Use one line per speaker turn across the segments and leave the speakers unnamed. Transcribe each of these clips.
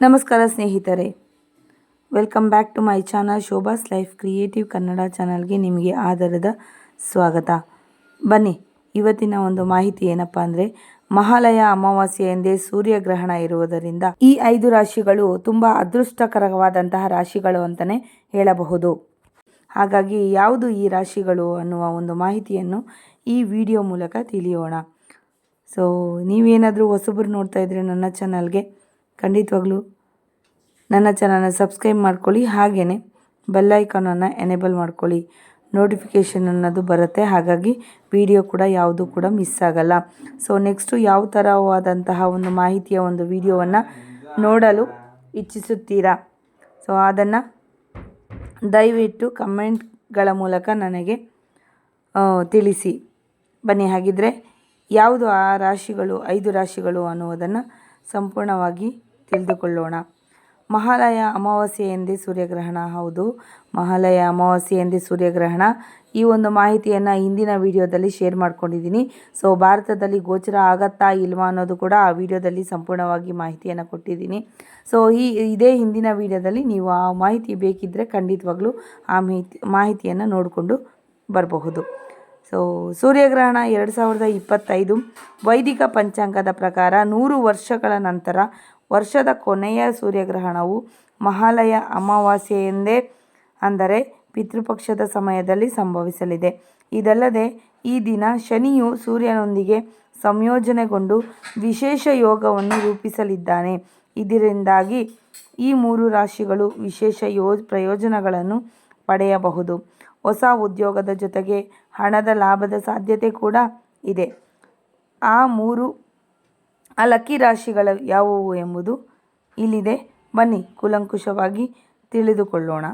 ನಮಸ್ಕಾರ ಸ್ನೇಹಿತರೆ. Welcome back to my channel Shobha's life creative Kannada ಚಾನಲ್ಗೆ ನಿಮಗೆ ಆಧಾರದ ಸ್ವಾಗತ. ಬನ್ನಿ, ಇವತ್ತಿನ ಒಂದು ಮಾಹಿತಿ ಏನಪ್ಪ ಅಂದರೆ, ಮಹಾಲಯ ಅಮಾವಾಸ್ಯೆ ಎಂದೇ ಸೂರ್ಯಗ್ರಹಣ ಇರುವುದರಿಂದ ಈ ಐದು ರಾಶಿಗಳು ತುಂಬ ಅದೃಷ್ಟಕರವಾದಂತಹ ರಾಶಿಗಳು ಅಂತಲೇ ಹೇಳಬಹುದು. ಹಾಗಾಗಿ ಯಾವುದು ಈ ರಾಶಿಗಳು ಅನ್ನುವ ಒಂದು ಮಾಹಿತಿಯನ್ನು ಈ ವಿಡಿಯೋ ಮೂಲಕ ತಿಳಿಯೋಣ. ಸೊ ನೀವೇನಾದರೂ ಹೊಸಬರು ನೋಡ್ತಾ ಇದ್ರೆ ನನ್ನ ಚಾನಲ್ಗೆ ಖಂಡಿತವಾಗ್ಲೂ ನನ್ನ ಚಾನಲ್ನ ಸಬ್ಸ್ಕ್ರೈಬ್ ಮಾಡ್ಕೊಳ್ಳಿ. ಹಾಗೆಯೇ ಬೆಲ್ಲೈಕಾನನ್ನು ಎನೇಬಲ್ ಮಾಡ್ಕೊಳ್ಳಿ. ನೋಟಿಫಿಕೇಷನ್ ಅನ್ನೋದು ಬರುತ್ತೆ. ಹಾಗಾಗಿ ವಿಡಿಯೋ ಕೂಡ ಯಾವುದು ಕೂಡ ಮಿಸ್ ಆಗಲ್ಲ. ಸೊ ನೆಕ್ಸ್ಟು ಯಾವ ಥರವಾದಂತಹ ಒಂದು ಮಾಹಿತಿಯ ಒಂದು ವಿಡಿಯೋವನ್ನು ನೋಡಲು ಇಚ್ಛಿಸುತ್ತೀರಾ? ಸೊ ಅದನ್ನು ದಯವಿಟ್ಟು ಕಮೆಂಟ್ಗಳ ಮೂಲಕ ನನಗೆ ತಿಳಿಸಿ. ಬನ್ನಿ, ಹಾಗಿದ್ರೆ ಯಾವುದು ಆ ರಾಶಿಗಳು, ಐದು ರಾಶಿಗಳು ಅನ್ನುವುದನ್ನು ಸಂಪೂರ್ಣವಾಗಿ ತಿಳಿದುಕೊಳ್ಳೋಣ. ಮಹಾಲಯ ಅಮಾವಾಸ್ಯೆ ಎಂದೇ ಸೂರ್ಯಗ್ರಹಣ, ಹೌದು. ಮಹಾಲಯ ಅಮಾವಾಸ್ಯೆ ಎಂದೇ ಸೂರ್ಯಗ್ರಹಣ. ಈ ಒಂದು ಮಾಹಿತಿಯನ್ನು ಹಿಂದಿನ ವಿಡಿಯೋದಲ್ಲಿ ಶೇರ್ ಮಾಡ್ಕೊಂಡಿದ್ದೀನಿ. ಸೊ ಭಾರತದಲ್ಲಿ ಗೋಚರ ಆಗತ್ತಾ ಇಲ್ವಾ ಅನ್ನೋದು ಕೂಡ ಆ ವಿಡಿಯೋದಲ್ಲಿ ಸಂಪೂರ್ಣವಾಗಿ ಮಾಹಿತಿಯನ್ನು ಕೊಟ್ಟಿದ್ದೀನಿ. ಸೊ ಈ, ಇದೇ ಹಿಂದಿನ ವಿಡಿಯೋದಲ್ಲಿ ನೀವು ಆ ಮಾಹಿತಿ ಬೇಕಿದ್ದರೆ ಖಂಡಿತವಾಗ್ಲೂ ಆ ಮಾಹಿತಿ, ಮಾಹಿತಿಯನ್ನು ನೋಡಿಕೊಂಡು ಬರಬಹುದು. ಸೊ ಸೂರ್ಯಗ್ರಹಣ ಎರಡು ಸಾವಿರದ ಇಪ್ಪತ್ತೈದು ವೈದಿಕ ಪಂಚಾಂಗದ ಪ್ರಕಾರ ನೂರು ವರ್ಷಗಳ ನಂತರ ವರ್ಷದ ಕೊನೆಯ ಸೂರ್ಯಗ್ರಹಣವು ಮಹಾಲಯ ಅಮಾವಾಸ್ಯೆ ಎಂದೇ ಅಂದರೆ ಪಿತೃಪಕ್ಷದ ಸಮಯದಲ್ಲಿ ಸಂಭವಿಸಲಿದೆ. ಇದಲ್ಲದೆ, ಈ ದಿನ ಶನಿಯು ಸೂರ್ಯನೊಂದಿಗೆ ಸಂಯೋಜನೆಗೊಂಡು ವಿಶೇಷ ಯೋಗವನ್ನು ರೂಪಿಸಲಿದ್ದಾನೆ. ಇದರಿಂದಾಗಿ ಈ ಮೂರು ರಾಶಿಗಳು ವಿಶೇಷ ಯೋ, ಪ್ರಯೋಜನಗಳನ್ನು ಪಡೆಯಬಹುದು. ಹೊಸ ಉದ್ಯೋಗದ ಜೊತೆಗೆ ಹಣದ ಲಾಭದ ಸಾಧ್ಯತೆ ಕೂಡ ಇದೆ. ಆ ಮೂರು ಆ ಲಕ್ಕಿ ರಾಶಿಗಳು ಯಾವುವು ಎಂಬುದು ಇಲ್ಲಿದೆ. ಬನ್ನಿ ಕುಲಂಕುಷವಾಗಿ ತಿಳಿದುಕೊಳ್ಳೋಣ.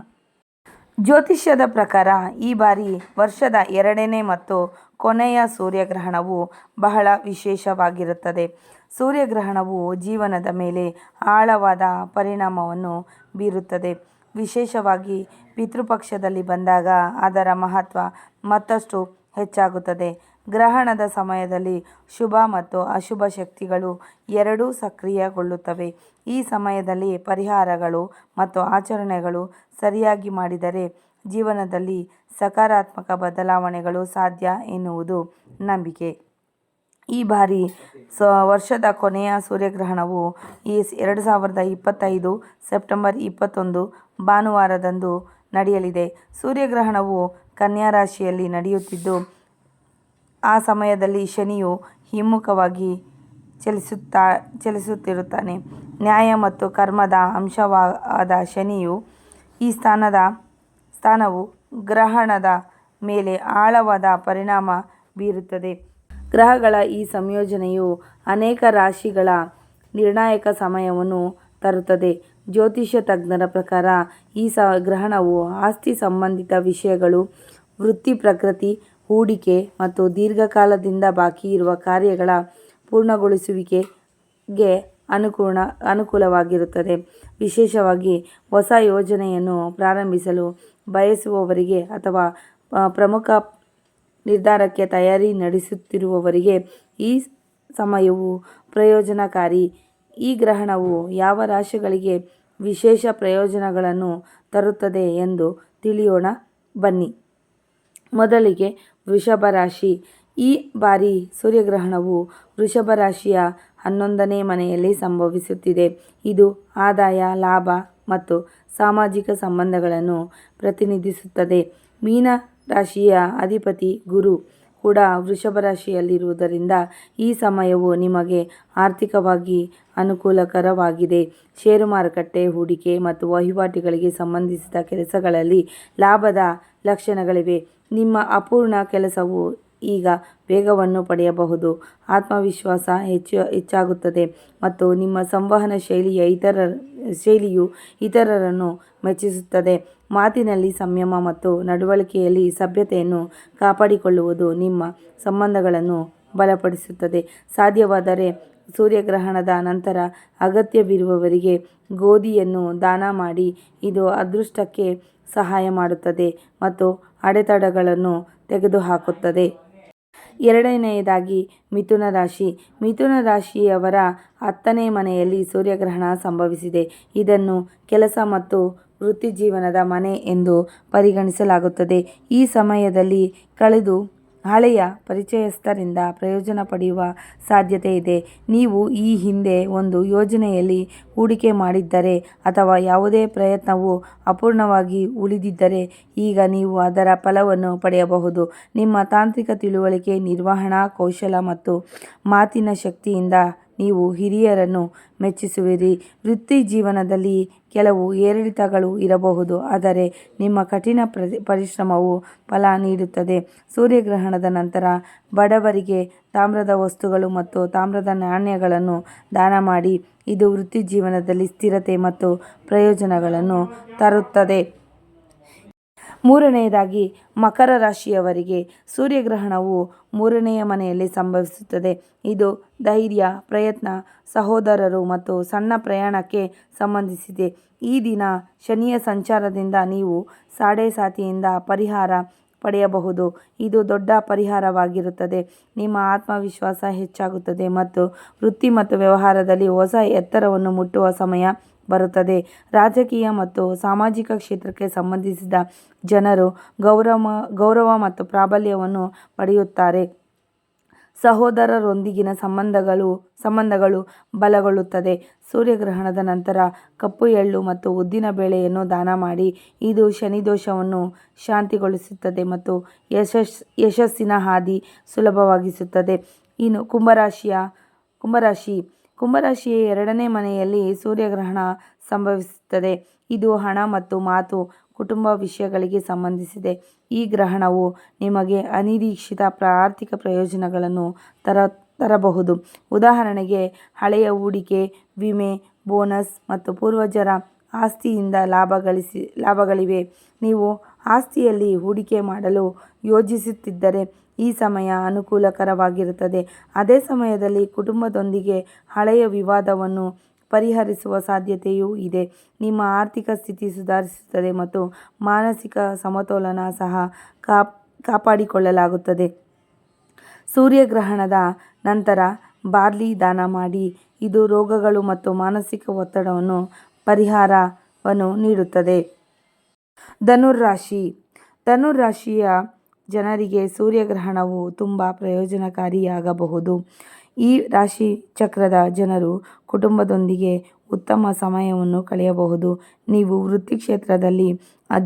ಜ್ಯೋತಿಷ್ಯದ ಪ್ರಕಾರ ಈ ಬಾರಿ ವರ್ಷದ ಎರಡನೇ ಮತ್ತು ಕೊನೆಯ ಸೂರ್ಯಗ್ರಹಣವು ಬಹಳ ವಿಶೇಷವಾಗಿರುತ್ತದೆ. ಸೂರ್ಯಗ್ರಹಣವು ಜೀವನದ ಮೇಲೆ ಆಳವಾದ ಪರಿಣಾಮವನ್ನು ಬೀರುತ್ತದೆ. ವಿಶೇಷವಾಗಿ ಪಿತೃಪಕ್ಷದಲ್ಲಿ ಬಂದಾಗ ಅದರ ಮಹತ್ವ ಮತ್ತಷ್ಟು ಹೆಚ್ಚಾಗುತ್ತದೆ. ಗ್ರಹಣದ ಸಮಯದಲ್ಲಿ ಶುಭ ಮತ್ತು ಅಶುಭ ಶಕ್ತಿಗಳು ಎರಡೂ ಸಕ್ರಿಯಗೊಳ್ಳುತ್ತವೆ. ಈ ಸಮಯದಲ್ಲಿ ಪರಿಹಾರಗಳು ಮತ್ತು ಆಚರಣೆಗಳು ಸರಿಯಾಗಿ ಮಾಡಿದರೆ ಜೀವನದಲ್ಲಿ ಸಕಾರಾತ್ಮಕ ಬದಲಾವಣೆಗಳು ಸಾಧ್ಯ ಎನ್ನುವುದು ನಂಬಿಕೆ. ಈ ಬಾರಿ ಸ, ವರ್ಷದ ಕೊನೆಯ ಸೂರ್ಯಗ್ರಹಣವು ಈ ಎರಡು ಸಾವಿರದ ಇಪ್ಪತ್ತೈದು ಸೆಪ್ಟೆಂಬರ್ ಇಪ್ಪತ್ತೊಂದು ಭಾನುವಾರದಂದು ನಡೆಯಲಿದೆ. ಸೂರ್ಯಗ್ರಹಣವು ಕನ್ಯಾ ರಾಶಿಯಲ್ಲಿ ನಡೆಯುತ್ತಿದ್ದು ಆ ಸಮಯದಲ್ಲಿ ಶನಿಯು ಹಿಮ್ಮುಖವಾಗಿ ಚಲಿಸುತ್ತಾ, ಚಲಿಸುತ್ತಿರುತ್ತಾನೆ. ನ್ಯಾಯ ಮತ್ತು ಕರ್ಮದ ಅಂಶವಾದ ಶನಿಯು ಈ ಸ್ಥಾನದ, ಸ್ಥಾನವು ಗ್ರಹಣದ ಮೇಲೆ ಆಳವಾದ ಪರಿಣಾಮ ಬೀರುತ್ತದೆ. ಗ್ರಹಗಳ ಈ ಸಂಯೋಜನೆಯು ಅನೇಕ ರಾಶಿಗಳ ನಿರ್ಣಾಯಕ ಸಮಯವನ್ನು ತರುತ್ತದೆ. ಜ್ಯೋತಿಷ್ಯ ತಜ್ಞರ ಪ್ರಕಾರ ಈ ಸ, ಗ್ರಹಣವು ಆಸ್ತಿ ಸಂಬಂಧಿತ ವಿಷಯಗಳು, ವೃತ್ತಿ ಪ್ರಗತಿ ಹೂಡಿಕೆ ಮತ್ತು ದೀರ್ಘಕಾಲದಿಂದ ಬಾಕಿ ಇರುವ ಕಾರ್ಯಗಳ ಪೂರ್ಣಗೊಳಿಸುವಿಕೆಗೆ ಅನುಕೂಲ ಅನುಕೂಲವಾಗಿರುತ್ತದೆ. ವಿಶೇಷವಾಗಿ ಹೊಸ ಯೋಜನೆಯನ್ನು ಪ್ರಾರಂಭಿಸಲು ಬಯಸುವವರಿಗೆ ಅಥವಾ ಪ್ರಮುಖ ನಿರ್ಧಾರಕ್ಕೆ ತಯಾರಿ ನಡೆಸುತ್ತಿರುವವರಿಗೆ ಈ ಸಮಯವು ಪ್ರಯೋಜನಕಾರಿ. ಈ ಗ್ರಹಣವು ಯಾವ ರಾಶಿಗಳಿಗೆ ವಿಶೇಷ ಪ್ರಯೋಜನಗಳನ್ನು ತರುತ್ತದೆ ಎಂದು ತಿಳಿಯೋಣ. ಬನ್ನಿ. ಮೊದಲಿಗೆ ವೃಷಭ ರಾಶಿ. ಈ ಬಾರಿ ಸೂರ್ಯಗ್ರಹಣವು ವೃಷಭ ರಾಶಿಯ ಹನ್ನೊಂದನೇ ಮನೆಯಲ್ಲಿ ಸಂಭವಿಸುತ್ತಿದೆ. ಇದು ಆದಾಯ, ಲಾಭ ಮತ್ತು ಸಾಮಾಜಿಕ ಸಂಬಂಧಗಳನ್ನು ಪ್ರತಿನಿಧಿಸುತ್ತದೆ. ಮೀನ ರಾಶಿಯ ಅಧಿಪತಿ ಗುರು ಕೂಡ ವೃಷಭ ರಾಶಿಯಲ್ಲಿರುವುದರಿಂದ ಈ ಸಮಯವು ನಿಮಗೆ ಆರ್ಥಿಕವಾಗಿ ಅನುಕೂಲಕರವಾಗಿದೆ. ಷೇರು ಮಾರುಕಟ್ಟೆ, ಹೂಡಿಕೆ ಮತ್ತು ವಹಿವಾಟುಗಳಿಗೆ ಸಂಬಂಧಿಸಿದ ಕೆಲಸಗಳಲ್ಲಿ ಲಾಭದ ಲಕ್ಷಣಗಳಿವೆ. ನಿಮ್ಮ ಅಪೂರ್ಣ ಕೆಲಸವು ಈಗ ವೇಗವನ್ನು ಪಡೆಯಬಹುದು. ಆತ್ಮವಿಶ್ವಾಸ ಹೆಚ್ಚು ಹೆಚ್ಚಾಗುತ್ತದೆ ಮತ್ತು ನಿಮ್ಮ ಸಂವಹನ ಶೈಲಿಯ ಇತರ ಶೈಲಿಯು ಇತರರನ್ನು ಮೆಚ್ಚಿಸುತ್ತದೆ. ಮಾತಿನಲ್ಲಿ ಸಂಯಮ ಮತ್ತು ನಡವಳಿಕೆಯಲ್ಲಿ ಸಭ್ಯತೆಯನ್ನು ಕಾಪಾಡಿಕೊಳ್ಳುವುದು ನಿಮ್ಮ ಸಂಬಂಧಗಳನ್ನು ಬಲಪಡಿಸುತ್ತದೆ. ಸಾಧ್ಯವಾದರೆ ಸೂರ್ಯಗ್ರಹಣದ ನಂತರ ಅಗತ್ಯವಿರುವವರಿಗೆ ಗೋಧಿಯನ್ನು ದಾನ ಮಾಡಿ, ಇದು ಅದೃಷ್ಟಕ್ಕೆ ಸಹಾಯ ಮಾಡುತ್ತದೆ ಮತ್ತು ಅಡೆತಡೆಗಳನ್ನು ತೆಗೆದುಹಾಕುತ್ತದೆ. ಎರಡನೆಯದಾಗಿ, ಮಿಥುನ ರಾಶಿ. ಮಿಥುನ ರಾಶಿಯವರ ಹತ್ತನೇ ಮನೆಯಲ್ಲಿ ಸೂರ್ಯಗ್ರಹಣ ಸಂಭವಿಸಿದೆ. ಇದನ್ನು ಕೆಲಸ ಮತ್ತು ವೃತ್ತಿಜೀವನದ ಮನೆ ಎಂದು ಪರಿಗಣಿಸಲಾಗುತ್ತದೆ. ಈ ಸಮಯದಲ್ಲಿ ಕಳೆದು ಹಳೆಯ ಪರಿಚಯಸ್ಥರಿಂದ ಪ್ರಯೋಜನ ಪಡೆಯುವ ಸಾಧ್ಯತೆ ಇದೆ. ನೀವು ಈ ಹಿಂದೆ ಒಂದು ಯೋಜನೆಯಲ್ಲಿ ಹೂಡಿಕೆ ಮಾಡಿದ್ದರೆ ಅಥವಾ ಯಾವುದೇ ಪ್ರಯತ್ನವು ಅಪೂರ್ಣವಾಗಿ ಉಳಿದಿದ್ದರೆ ಈಗ ನೀವು ಅದರ ಫಲವನ್ನು ಪಡೆಯಬಹುದು. ನಿಮ್ಮ ತಾಂತ್ರಿಕ ತಿಳುವಳಿಕೆ, ನಿರ್ವಹಣಾ ಕೌಶಲ ಮತ್ತು ಮಾತಿನ ಶಕ್ತಿಯಿಂದ ನೀವು ಹಿರಿಯರನ್ನು ಮೆಚ್ಚಿಸುವಿರಿ. ವೃತ್ತಿ ಜೀವನದಲ್ಲಿ ಕೆಲವು ಏರಿಳಿತಗಳು ಇರಬಹುದು, ಆದರೆ ನಿಮ್ಮ ಕಠಿಣ ಪರಿಶ್ರಮವು ಫಲ ನೀಡುತ್ತದೆ. ಸೂರ್ಯಗ್ರಹಣದ ನಂತರ ಬಡವರಿಗೆ ತಾಮ್ರದ ವಸ್ತುಗಳು ಮತ್ತು ತಾಮ್ರದ ನಾಣ್ಯಗಳನ್ನು ದಾನ ಮಾಡಿ, ಇದು ವೃತ್ತಿ ಜೀವನದಲ್ಲಿ ಸ್ಥಿರತೆ ಮತ್ತು ಪ್ರಯೋಜನಗಳನ್ನು ತರುತ್ತದೆ. ಮೂರನೆಯದಾಗಿ ಮಕರ ರಾಶಿಯವರಿಗೆ ಸೂರ್ಯಗ್ರಹಣವು ಮೂರನೆಯ ಮನೆಯಲ್ಲಿ ಸಂಭವಿಸುತ್ತದೆ. ಇದು ಧೈರ್ಯ, ಪ್ರಯತ್ನ, ಸಹೋದರರು ಮತ್ತು ಸಣ್ಣ ಪ್ರಯಾಣಕ್ಕೆ ಸಂಬಂಧಿಸಿದೆ. ಈ ದಿನ ಶನಿಯ ಸಂಚಾರದಿಂದ ನೀವು ಸಾಡೆ ಸಾತಿಯಿಂದ ಪರಿಹಾರ ಪಡೆಯಬಹುದು. ಇದು ದೊಡ್ಡ ಪರಿಹಾರವಾಗಿರುತ್ತದೆ. ನಿಮ್ಮ ಆತ್ಮವಿಶ್ವಾಸ ಹೆಚ್ಚಾಗುತ್ತದೆ ಮತ್ತು ವೃತ್ತಿ ಮತ್ತು ವ್ಯವಹಾರದಲ್ಲಿ ಹೊಸ ಎತ್ತರವನ್ನು ಮುಟ್ಟುವ ಸಮಯ ಬರುತ್ತದೆ. ರಾಜಕೀಯ ಮತ್ತು ಸಾಮಾಜಿಕ ಕ್ಷೇತ್ರಕ್ಕೆ ಸಂಬಂಧಿಸಿದ ಜನರು ಗೌರವ ಗೌರವ ಮತ್ತು ಪ್ರಾಬಲ್ಯವನ್ನು ಪಡೆಯುತ್ತಾರೆ. ಸಹೋದರರೊಂದಿಗಿನ ಸಂಬಂಧಗಳು ಸಂಬಂಧಗಳು ಬಲಗೊಳ್ಳುತ್ತದೆ. ಸೂರ್ಯಗ್ರಹಣದ ನಂತರ ಕಪ್ಪು ಎಳ್ಳು ಮತ್ತು ಉದ್ದಿನ ಬೇಳೆಯನ್ನು ದಾನ ಮಾಡಿ, ಇದು ಶನಿದೋಷವನ್ನು ಶಾಂತಿಗೊಳಿಸುತ್ತದೆ ಮತ್ತು ಯಶಸ್, ಯಶಸ್ಸಿನ ಹಾದಿ ಸುಲಭವಾಗಿಸುತ್ತದೆ. ಇನ್ನು ಕುಂಭರಾಶಿಯ, ಕುಂಭರಾಶಿ ಕುಂಭರಾಶಿಯ ಎರಡನೇ ಮನೆಯಲ್ಲಿ ಸೂರ್ಯಗ್ರಹಣ ಸಂಭವಿಸುತ್ತದೆ. ಇದು ಹಣ ಮತ್ತು ಮಾತು ಕುಟುಂಬ ವಿಷಯಗಳಿಗೆ ಸಂಬಂಧಿಸಿದೆ. ಈ ಗ್ರಹಣವು ನಿಮಗೆ ಅನಿರೀಕ್ಷಿತ ಆರ್ಥಿಕ ಪ್ರಯೋಜನಗಳನ್ನು ತರ, ತರಬಹುದು. ಉದಾಹರಣೆಗೆ, ಹಳೆಯ ಹೂಡಿಕೆ, ವಿಮೆ, ಬೋನಸ್ ಮತ್ತು ಪೂರ್ವಜರ ಆಸ್ತಿಯಿಂದ ಲಾಭ ಲಾಭಗಳಿವೆ. ನೀವು ಆಸ್ತಿಯಲ್ಲಿ ಹೂಡಿಕೆ ಮಾಡಲು ಯೋಜಿಸುತ್ತಿದ್ದರೆ ಈ ಸಮಯ ಅನುಕೂಲಕರವಾಗಿರುತ್ತದೆ. ಅದೇ ಸಮಯದಲ್ಲಿ ಕುಟುಂಬದೊಂದಿಗೆ ಹಳೆಯ ವಿವಾದವನ್ನು ಪರಿಹರಿಸುವ ಸಾಧ್ಯತೆಯೂ ಇದೆ. ನಿಮ್ಮ ಆರ್ಥಿಕ ಸ್ಥಿತಿ ಸುಧಾರಿಸುತ್ತದೆ ಮತ್ತು ಮಾನಸಿಕ ಸಮತೋಲನ ಸಹ ಕಾಪ್, ಕಾಪಾಡಿಕೊಳ್ಳಲಾಗುತ್ತದೆ. ಸೂರ್ಯಗ್ರಹಣದ ನಂತರ ಬಾರ್ಲಿ ದಾನ ಮಾಡಿ, ಇದು ರೋಗಗಳು ಮತ್ತು ಮಾನಸಿಕ ಒತ್ತಡವನ್ನು, ಪರಿಹಾರವನ್ನು ನೀಡುತ್ತದೆ. ಧನುರ್ರಾಶಿ ಧನುರಾಶಿಯ ಜನರಿಗೆ ಸೂರ್ಯಗ್ರಹಣವು ತುಂಬ ಪ್ರಯೋಜನಕಾರಿಯಾಗಬಹುದು. ಈ ರಾಶಿ ಚಕ್ರದ ಜನರು ಕುಟುಂಬದೊಂದಿಗೆ ಉತ್ತಮ ಸಮಯವನ್ನು ಕಳೆಯಬಹುದು. ನೀವು ವೃತ್ತಿ ಕ್ಷೇತ್ರದಲ್ಲಿ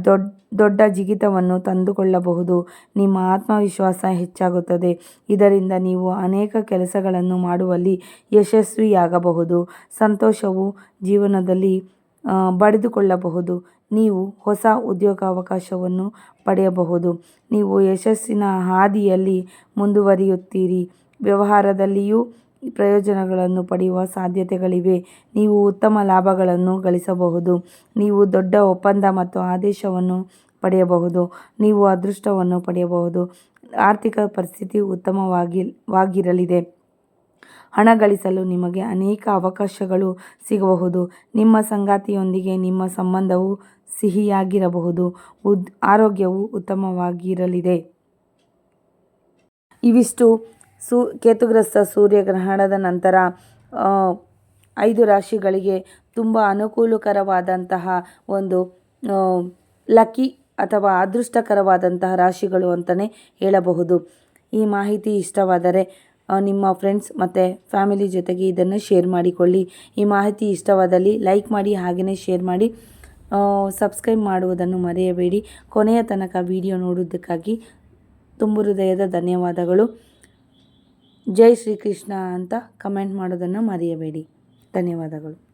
ದೊಡ್ಡ ದೊಡ್ಡ ಜಿಗಿತವನ್ನು ತಂದುಕೊಳ್ಳಬಹುದು. ನಿಮ್ಮ ಆತ್ಮವಿಶ್ವಾಸ ಹೆಚ್ಚಾಗುತ್ತದೆ. ಇದರಿಂದ ನೀವು ಅನೇಕ ಕೆಲಸಗಳನ್ನು ಮಾಡುವಲ್ಲಿ ಯಶಸ್ವಿಯಾಗಬಹುದು. ಸಂತೋಷವು ಜೀವನದಲ್ಲಿ ಬಡಿದುಕೊಳ್ಳಬಹುದು. ನೀವು ಹೊಸ ಉದ್ಯೋಗಾವಕಾಶವನ್ನು ಪಡೆಯಬಹುದು. ನೀವು ಯಶಸ್ಸಿನ ಹಾದಿಯಲ್ಲಿ ಮುಂದುವರಿಯುತ್ತೀರಿ. ವ್ಯವಹಾರದಲ್ಲಿಯೂ ಪ್ರಯೋಜನಗಳನ್ನು ಪಡೆಯುವ ಸಾಧ್ಯತೆಗಳಿವೆ. ನೀವು ಉತ್ತಮ ಲಾಭಗಳನ್ನು ಗಳಿಸಬಹುದು. ನೀವು ದೊಡ್ಡ ಒಪ್ಪಂದ ಮತ್ತು ಆದೇಶವನ್ನು ಪಡೆಯಬಹುದು. ನೀವು ಅದೃಷ್ಟವನ್ನು ಪಡೆಯಬಹುದು. ಆರ್ಥಿಕ ಪರಿಸ್ಥಿತಿ ಉತ್ತಮವಾಗಿ, ವಾಗಿರಲಿದೆ. ಹಣ ಗಳಿಸಲು ನಿಮಗೆ ಅನೇಕ ಅವಕಾಶಗಳು ಸಿಗಬಹುದು. ನಿಮ್ಮ ಸಂಗಾತಿಯೊಂದಿಗೆ ನಿಮ್ಮ ಸಂಬಂಧವು ಸಿಹಿಯಾಗಿರಬಹುದು. ಉದ್, ಆರೋಗ್ಯವು ಉತ್ತಮವಾಗಿರಲಿದೆ. ಇವಿಷ್ಟು ಸೂ, ಕೇತುಗ್ರಸ್ತ ಸೂರ್ಯಗ್ರಹಣದ ನಂತರ ಐದು ರಾಶಿಗಳಿಗೆ ತುಂಬ ಅನುಕೂಲಕರವಾದಂತಹ ಒಂದು ಲಕ್ಕಿ ಅಥವಾ ಅದೃಷ್ಟಕರವಾದಂತಹ ರಾಶಿಗಳು ಅಂತಲೇ ಹೇಳಬಹುದು. ಈ ಮಾಹಿತಿ ಇಷ್ಟವಾದರೆ ನಿಮ್ಮ ಫ್ರೆಂಡ್ಸ್ ಮತ್ತು ಫ್ಯಾಮಿಲಿ ಜೊತೆಗೆ ಇದನ್ನು ಶೇರ್ ಮಾಡಿಕೊಳ್ಳಿ. ಈ ಮಾಹಿತಿ ಇಷ್ಟವಾದಲ್ಲಿ ಲೈಕ್ ಮಾಡಿ ಹಾಗೆಯೇ ಶೇರ್ ಮಾಡಿ. ಸಬ್ಸ್ಕ್ರೈಬ್ ಮಾಡುವುದನ್ನು ಮರೆಯಬೇಡಿ. ಕೊನೆಯ ತನಕ ವಿಡಿಯೋ ನೋಡುವುದಕ್ಕಾಗಿ ತುಂಬು ಹೃದಯದ ಧನ್ಯವಾದಗಳು. ಜೈ ಶ್ರೀಕೃಷ್ಣ ಅಂತ ಕಮೆಂಟ್ ಮಾಡೋದನ್ನು ಮರೆಯಬೇಡಿ. ಧನ್ಯವಾದಗಳು.